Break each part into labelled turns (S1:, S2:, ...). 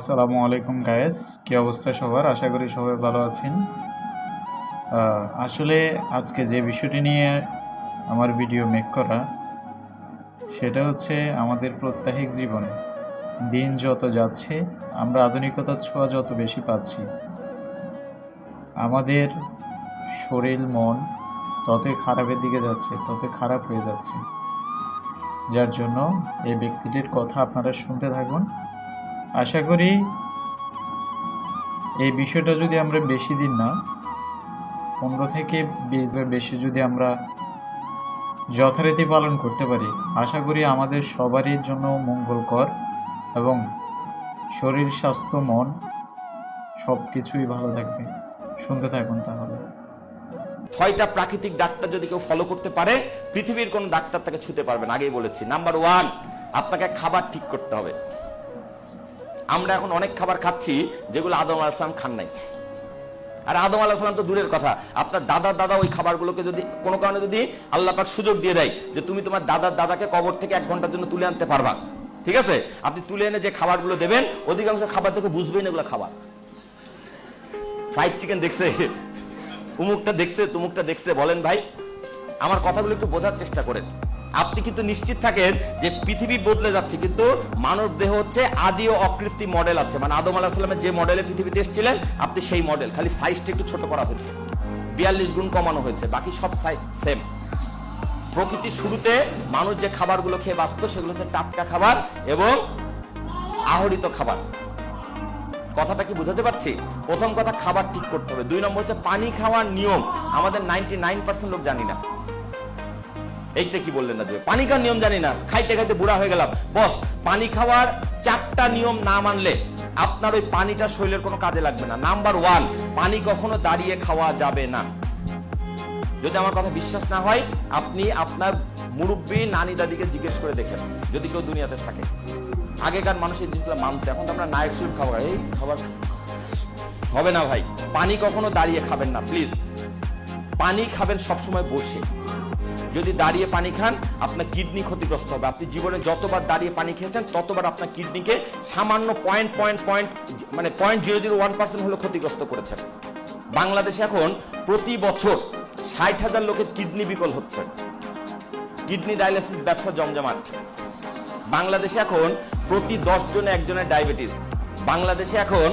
S1: আসসালামু আলাইকুম গায়েস কি অবস্থা সবার? আশা করি সবাই ভালো আছেন। আসলে আজকে যে বিষয়টি নিয়ে আমার ভিডিও মেক করা, সেটা হচ্ছে আমাদের প্রত্যাহিক জীবনে। দিন যত যাচ্ছে, আমরা আধুনিকতার ছোঁয়া যত বেশি পাচ্ছি, আমাদের শরীর, মন ততই খারাপের দিকে যাচ্ছে, ততই খারাপ হয়ে যাচ্ছে। যার জন্য এই ব্যক্তিটির কথা আপনারা শুনতে থাকুন। আশা করি এই বিষয়টা যদি আমরা বেশি দিন না, পনেরো থেকে বিশ বার বেশি যদি আমরা যথারীতি পালন করতে পারি, আশা করি আমাদের সবারই জন্য মঙ্গলকর এবং শরীর, স্বাস্থ্য, মন সব কিছুই ভালো থাকবে। শুনতে থাকুন তাহলে।
S2: ছয়টা প্রাকৃতিক ডাক্তার যদি কেউ ফলো করতে পারে, পৃথিবীর কোন ডাক্তার তাকে ছুতে পারবে না, আগেই বলেছি। নাম্বার ওয়ান আপনাকে খাবার ঠিক করতে হবে। আমরা এখন অনেক খাবার খাচ্ছি যেগুলো আদম আলাহাম খান নাই। আর আদম আলাহাম তো দূরের কথা। আপনার দাদার দাদা ওই খাবারগুলোকে যদি কোনো কারণে যদি আল্লাহ পাক সুযোগ দিয়ে দেয় যে তুমি তোমার দাদার দাদাকে কবর থেকে এক ঘণ্টার জন্য তুলে আনতে পারবা। ঠিক আছে? আপনি তুলে এনে যে খাবারগুলো দেবেন, অধিকাংশ খাবার থেকে বুঝবেন এগুলো খাবার। ফ্রাইড চিকেন দেখছে? উমুকটা দেখছে, তুমুকটা দেখছে, বলেন ভাই। আমার কথাগুলো একটু বোঝার চেষ্টা করেন। আপনি কিন্তু নিশ্চিত থাকেন যে পৃথিবী বদলে যাচ্ছে, কিন্তু মানব দেহ হচ্ছে আদি ও অকৃত্রিম মডেল আছে। মানে আদম আলাহ সাল্লামের যে মডেলে পৃথিবীতে এসেছিলেন আপনি সেই মডেল খালি সাইজটা একটু ছোট করা হয়েছে। বিয়াল্লিশ গুণ কমানো হয়েছে, বাকি সব সাইজ সেম প্রকৃতির শুরুতে মানুষ যে খাবারগুলো খেয়ে বাঁচত সেগুলো হচ্ছে টাটকা খাবার এবং আহরিত খাবার। কথাটা কি বুঝাতে পারছি? প্রথম কথা, খাবার ঠিক করতে হবে। দুই নম্বর হচ্ছে, পানি খাওয়ার নিয়ম। আমাদের নাইনটি নাইন পার্সেন্ট লোক জানি না। এইটা কি বললেন না পানি খাওয়ার নিয়ম জানি না, খাইতে খাইতে বুড়া হয়ে গেলাম। বস, পানি খাওয়ার চারটা নিয়ম না মানলে আপনার ওই পানিটা শরীরের কোনো কাজে লাগবে না। নাম্বার ওয়ান, পানি কখনো দাঁড়িয়ে খাওয়া যাবে না। যদি আমার কথা বিশ্বাস না হয়, আপনি আপনার মুরব্বী নানি দাদিকে জিজ্ঞেস করে দেখেন, যদি কেউ দুনিয়াতে থাকে। আগেকার মানুষ এই জিনিসগুলো মানতো, এখন তো আমরা নায়ক শুরু খাবার এই খাবার হবে না ভাই। পানি কখনো দাঁড়িয়ে খাবেন না, প্লিজ। পানি খাবেন সবসময় বসে। যদি দাঁড়িয়ে পানি খান, আপনার কিডনি ক্ষতিগ্রস্ত হবে। আপনি জীবনে যতবার দাঁড়িয়ে পানি খেয়েছেন, ততবার আপনার কিডনিকে সামান্য পয়েন্ট পয়েন্ট পয়েন্ট মানে point zero zero one percent হলে ক্ষতিগ্রস্ত করেছেন। বাংলাদেশে এখন প্রতি বছর ষাট হাজার লোকের কিডনি বিকল হচ্ছে। কিডনি ডায়ালিসিস ব্যবসা জমজমাট। বাংলাদেশে এখন প্রতি দশ জনে একজনের ডায়াবেটিস বাংলাদেশে এখন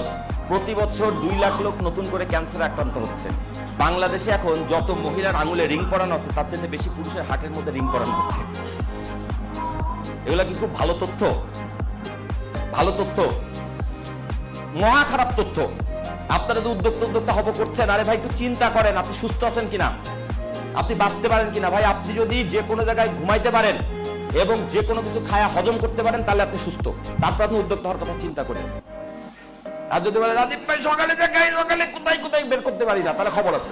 S2: প্রতি বছর দুই লাখ লোক নতুন করে ক্যান্সার আক্রান্ত হচ্ছে। বাংলাদেশে এখন যত মহিলার আঙুলে রিং পরানো আছে, তার চেয়ে বেশি পুরুষের হাটের মধ্যে রিং পরানো হচ্ছে। এগুলা কি খুব ভালো তথ্য? ভালো তথ্য? মহা খারাপ তথ্য। আপনারা তো উদ্যোক্তা উদ্যোক্তা হব করছেন। আরে ভাই, একটু চিন্তা করেন, আপনি সুস্থ আছেন কিনা? আপনি বাঁচতে পারেন কিনা? ভাই, আপনি যদি যে কোনো জায়গায় ঘুমাইতে পারেন এবং যে কোনো কিছু খায়া হজম করতে পারেন, তাহলে আপনি সুস্থ। তারপর আপনি উদ্যোক্তা হওয়ার কথা চিন্তা করেন। আর যদি বলে, রাজীব ভাই, সকালে দেখাই সকালে কোথায় কোথায় বের করতে পারি না? তাহলে খবর আছে।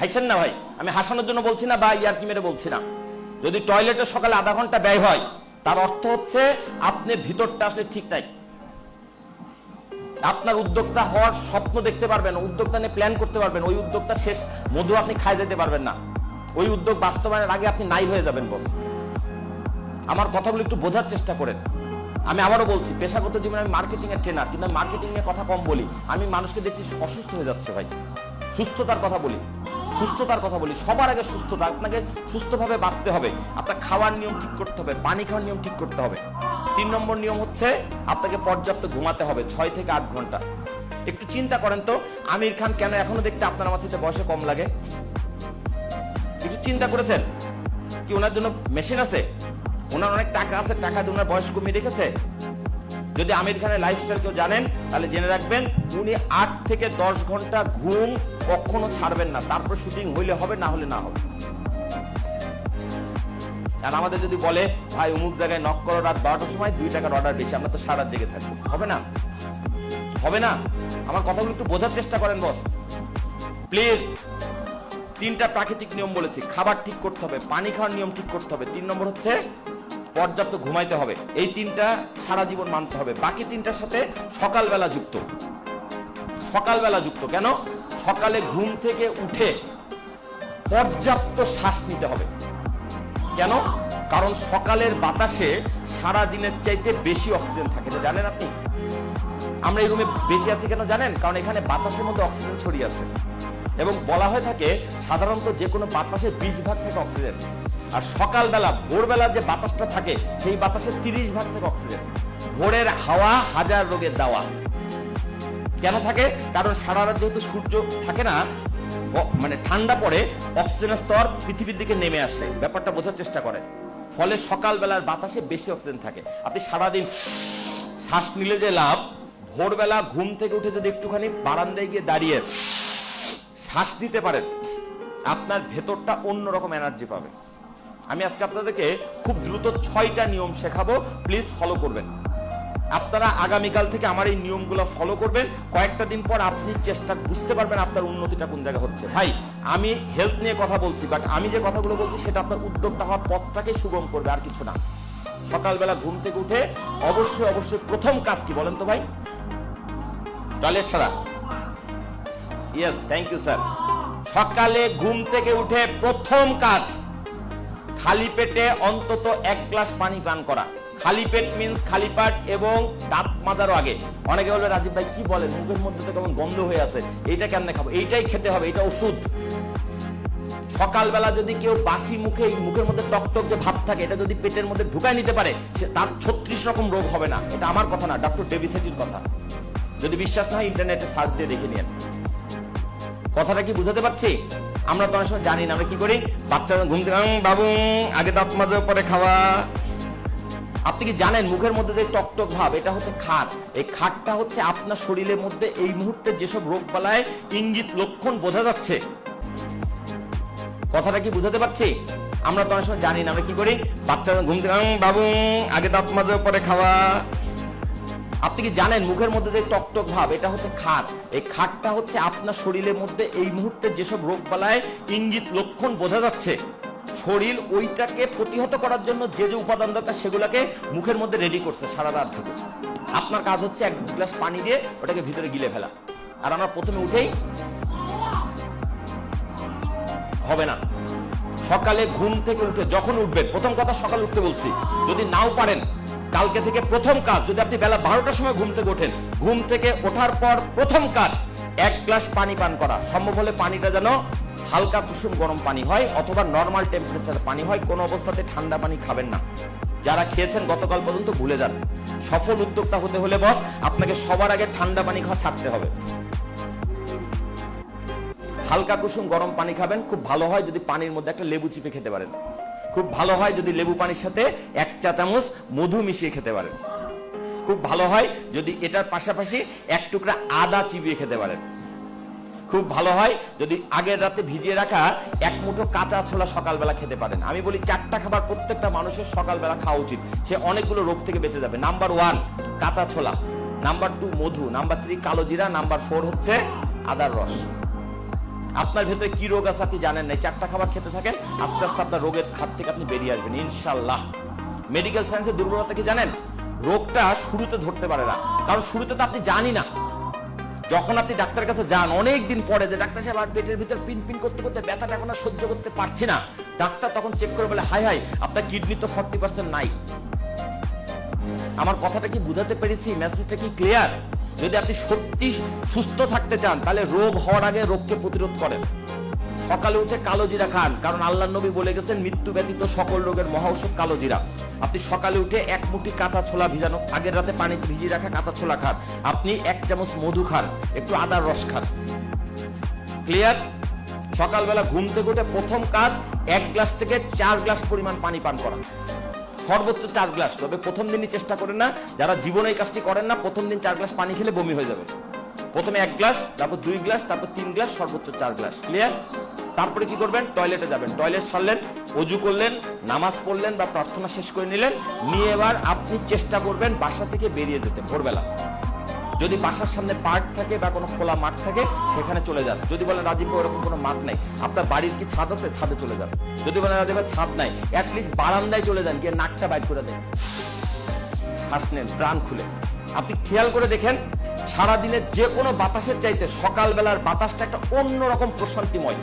S2: হাসেন না ভাই, আমি হাসানোর জন্য বলছি না বা ইয়ার কি মেরে বলছি না। যদি টয়লেটে সকালে আধা ঘণ্টা ব্যয় হয়, তার অর্থ হচ্ছে আপনি ভিতরটা আসলে ঠিক আপনার উদ্যোক্তা হওয়ার স্বপ্ন দেখতে পারবেন, উদ্যোক্তা নিয়ে প্ল্যান করতে পারবেন, ওই উদ্যোক্তা শেষ, মধু আপনি খাই যেতে পারবেন না। ওই উদ্যোগ বাস্তবায়নের আগে আপনি নাই হয়ে যাবেন বস আমার কথাগুলো একটু বোঝার চেষ্টা করেন। আমি আবারও বলছি, পেশাগত জীবনে আমি মার্কেটিং এর ট্রেনার কিন্তু আমি মার্কেটিং নিয়ে কথা কম বলি। আমি মানুষকে দেখছি অসুস্থ হয়ে যাচ্ছে ভাই। সুস্থতার কথা বলি। সুস্থতার কথা বলি। সবার আগে সুস্থতা, আপনাকে সুস্থভাবে বাঁচতে হবে। আপনার খাওয়ার নিয়ম ঠিক করতে হবে, পানি খাওয়ার নিয়ম ঠিক করতে হবে। তিন নম্বর নিয়ম হচ্ছে আপনাকে পর্যাপ্ত ঘুমাতে হবে, ছয় থেকে আট ঘণ্টা। একটু চিন্তা করেন তো, আমির খান কেন এখনও দেখতে আপনার আমার থেকে বয়সে কম লাগে? একটু চিন্তা করেছেন? কি ওনার জন্য মেশিন আছে? ওনার অনেক টাকা আছে, টাকা দিয়ে ওনার বয়স কমিয়ে রেখেছে। যদি আমির খানের লাইফস্টাইল কেউ জানেন, তাহলে জেনে রাখবেন, উনি আট থেকে দশ ঘণ্টা ঘুম কখনো ছাড়বেন না। তারপর শুটিং হইলে হবে, না হলে না হবে। আর আমাদের যদি বলে, ভাই, অমুক জায়গায় নক করো রাত বারোটার সময়, দুই টাকার অর্ডার বেশি আমরা তো সারা জেগে থাকব হবে না? হবে না? আমার কথাগুলো একটু বোঝার চেষ্টা করেন বস প্লিজ তিনটা প্রাকৃতিক নিয়ম বলেছি। খাবার ঠিক করতে হবে, পানি খাওয়ার নিয়ম ঠিক করতে হবে। তিন নম্বর হচ্ছে পর্যাপ্ত ঘুমাইতে হবে। এই তিনটা সারা জীবন মানতে হবে। বাকি তিনটার সাথে সকালবেলা যুক্ত। সকালবেলা যুক্ত। কেন? সকালে ঘুম থেকে উঠে পর্যাপ্ত শ্বাস নিতে হবে। কেন? কারণ সকালের বাতাসে সারা দিনের চাইতে বেশি অক্সিজেন থাকে। জানেন আপনি? আমরা এই রুমে বেঁচে আছি কেন জানেন? কারণ এখানে বাতাসের মধ্যে অক্সিজেন ছড়িয়ে আছে। এবং বলা হয়ে থাকে সাধারণত যে কোনো বাতাসের বিশ ভাগ থেকে অক্সিজেন। আর সকালবেলা, ভোরবেলা যে বাতাসটা থাকে, সেই বাতাসের তিরিশ ভাগ থেকে অক্সিজেন। ভোরের হাওয়া হাজার রোগের দাওয়া। কেন থাকে? কারণ সারা রাত যেহেতু সূর্য থাকে না মানে ঠান্ডা পড়ে, অক্সিজেনের স্তর পৃথিবীর দিকে নেমে আসে। ব্যাপারটা বোঝার চেষ্টা করে। ফলে সকালবেলার বাতাসে বেশি অক্সিজেন থাকে। আপনি সারাদিন শ্বাস নিলে যে লাভ, ভোরবেলা ঘুম থেকে উঠে যদি একটুখানি বারান্দায় গিয়ে দাঁড়িয়ে শ্বাস দিতে পারেন, আপনার ভেতরটা অন্যরকম এনার্জি পাবে। আমি আজকে আপনাদেরকে খুব দ্রুত ছয়টা নিয়ম শেখাবো প্লিজ ফলো করবেন। আপনারা আগামীকাল থেকে আমার এই নিয়মগুলো ফলো করবেন, কয়েকটা দিন পর আপনি চেষ্টা বুঝতে পারবেন আপনার উন্নতিটা কোন জায়গায় হচ্ছে। ভাই, আমি হেলথ নিয়ে কথা বলছি বাট আমি যে কথাগুলো বলছি সেটা আপনার উদ্যোক্তা হওয়ার পথটাকে সুগম করবে, আর কিছু না। সকালবেলা ঘুম থেকে উঠে অবশ্যই অবশ্যই প্রথম কাজ কি বলেন তো ভাই? টয়লেট ছাড়া। ইয়েস থ্যাংক ইউ স্যার সকালে ঘুম থেকে উঠে প্রথম কাজ, খালি পেটে অন্তত এক গ্লাস পানি পান করা। খালি পেট মিন্স খালি পাট এবং দাঁত মাজারও আগে। অনেকে বলবে, রাজীব ভাই, কি বলেন? মুখের মধ্যে তো কেমন গন্ধ হয়ে আছে। এইটা কেমনে খাব? এইটাই খেতে হবে এটা ওষুধ। সকালবেলা যদি কেউ বাসি মুখে, মুখের মধ্যে টকটক যে ভাব থাকে, এটা যদি পেটের মধ্যে ঢুকায় নিতে পারে, সে তার ছত্রিশ রকম রোগ হবে না। এটা আমার কথা না, ডক্টর ডেভিসেটির কথা। যদি বিশ্বাস না হয় ইন্টারনেটে সার্চ দিয়ে দেখে নিন কথাটা কি বুঝাতে পারছি? আমরা তো সময় জানি না, আমরা কি করি? বাচ্চারা ঘুম বাবু, আগে দাঁত মাজা পরে খাওয়া। আপনি কি জানেন মুখের মধ্যে যে টকটক ভাব, এটা হচ্ছে খাট। এই খাটটা হচ্ছে আপনার শরীরের মধ্যে এই মুহূর্তে যেসব রোগ বালায় ইঙ্গিত, লক্ষণ বোঝা যাচ্ছে। কথাটা কি বুঝাতে পারছি? আমরা তো সময় জানি না, আমরা কি করি? বাচ্চারা ঘুম বাবু, আগে দাঁত মাজা পরে খাওয়া। আপনি কি জানেন মুখের মধ্যে যে টকটক ভাব? এটা হচ্ছে খাট। এই খাটটা হচ্ছে আপনার শরীরের মধ্যে এই মুহূর্তে যেসব রোগ বালায় ইঙ্গিত লক্ষণ বোঝা যাচ্ছে, শরীর ওইটাকে প্রতিহত করার জন্য যে যে উপাদান দরকার সেগুলোকে মুখের মধ্যে রেডি করছে সারা রাত ধরে। আপনার কাজ হচ্ছে এক গ্লাস পানি দিয়ে ওটাকে ভিতরে গিলে ফেলা। আর আমরা প্রথমে উঠেই হবে না। সকালে ঘুম থেকে উঠে যখন উঠবেন, প্রথম কথা সকালে উঠতে বলছি, যদি নাও পারেন কালকে থেকে প্রথম কাজ, যদি আপনি বেলা বারোটার সময় ঘুম থেকে ওঠেন, ঘুম থেকে ওঠার পর প্রথম কাজ, এক গ্লাস পানি পান করা। সম্ভব হলে পানিটা যেন হালকা কুসুম গরম পানি হয় অথবা নর্মাল টেম্পারেচার পানি হয়, কোনো অবস্থাতে ঠান্ডা পানি খাবেন না। যারা খেয়েছেন গতকাল পর্যন্ত ভুলে যান। সফল উদ্যোক্তা হতে হলে বস, আপনাকে সবার আগে ঠান্ডা পানি খাওয়া ছাড়তে হবে। হালকা কুসুম গরম পানি খাবেন, খুব ভালো হয় যদি পানির মধ্যে একটা লেবু চিপে খেতে পারেন। খুব ভালো হয় যদি লেবু পানির সাথে এক চা চামচ মধু মিশিয়ে খেতে পারেন। খুব ভালো হয় যদি এটার পাশাপাশি এক টুকরা আদা চিবিয়ে খেতে পারেন। খুব ভালো হয় যদি আগের রাতে ভিজিয়ে রাখা এক মুঠো কাঁচা ছোলা সকালবেলা খেতে পারেন। আমি বলি চারটা খাবার প্রত্যেকটা মানুষের সকালবেলা খাওয়া উচিত। সে অনেকগুলো রোগ থেকে বেঁচে যাবে। নাম্বার ওয়ান, কাঁচা ছোলা। নাম্বার টু, মধু। নাম্বার থ্রি, কালো জিরা। নাম্বার ফোর হচ্ছে আদার রস। আপনার ভেতরে কি রোগ আছে আপনি জানেন না। চারটা খাবার খেতে থাকেন, আস্তে আস্তে আপনার রোগের খাত থেকে আপনি বেরিয়ে আসবেন ইনশাল্লাহ মেডিকেল সায়েন্সের দুর্বলতা কি জানেন? রোগটা শুরুতে ধরতে পারে না। কারণ শুরুতে তো আপনি জানি না। যখন আপনি ডাক্তারের কাছে যান অনেক দিন পরে যে ডাক্তার সাহেব আর পেটের ভিতর পিন পিন করতে করতে ব্যথাটা এখন আর সহ্য করতে পারছি না। ডাক্তার তখন চেক করে বলে, হাই হাই, আপনার কিডনি তো ফর্টি পার্সেন্ট নাই। আমার কথাটা কি বুঝাতে পেরেছি? মেসেজটা কি ক্লিয়ার যদি আপনি সত্যি সুস্থ থাকতে চান, তাহলে রোগ হওয়ার আগে রোগকে প্রতিরোধ করেন। সকালে উঠে কালো জিরা খান, কারণ আল্লাহ নবী বলে গেছেন, মৃত্যু ব্যতীত সকল রোগের মহা ঔষধ কালো জিরা। আপনি সকালে উঠে এক মুঠি কাঁচা ছোলা ভিজানো, আগের রাতে পানি ভিজিয়ে রাখা কাঁচা ছোলা খান। আপনি এক চামচ মধু খান, একটু আদার রস খান। ক্লিয়ার? সকালবেলা ঘুম থেকে উঠে প্রথম কাজ, এক গ্লাস থেকে চার গ্লাস পরিমাণ পানি পান করা। সর্বোচ্চ চার গ্লাস, তবে প্রথম দিনই চেষ্টা করেন না। যারা জীবনে এই কাজটি করেন না, প্রথম দিন চার গ্লাস পানি খেলে বমি হয়ে যাবে। প্রথমে এক গ্লাস, তারপর দুই গ্লাস, তারপর তিন গ্লাস, সর্বোচ্চ চার গ্লাস। ক্লিয়ার তারপরে কি করবেন? টয়লেটে যাবেন। টয়লেট সারলেন অজু করলেন, নামাজ পড়লেন বা প্রার্থনা শেষ করে নিলেন। নিয়ে এবার আপনি চেষ্টা করবেন বাসা থেকে বেরিয়ে যেতে ভোরবেলা। যদি বাসার সামনে পার্ক থাকে বা কোনো খোলা মাঠ থাকে সেখানে চলে যান। যদি বলেন রাজীব ভাই, ওরকম কোনো মাঠ নাই আপনার বাড়ির কি ছাদ আছে? ছাদে চলে যান। যদি বলেন রাজীব ভাই, ছাদ নাই অ্যাটলিস্ট বারান্দায় চলে যান গিয়ে নাকটা বাইর করে দেন। শ্বাস নেন প্রাণ খুলে। আপনি খেয়াল করে দেখেন সারাদিনের যে কোনো বাতাসের চাইতে সকালবেলার বাতাসটা একটা অন্যরকম প্রশান্তিময়।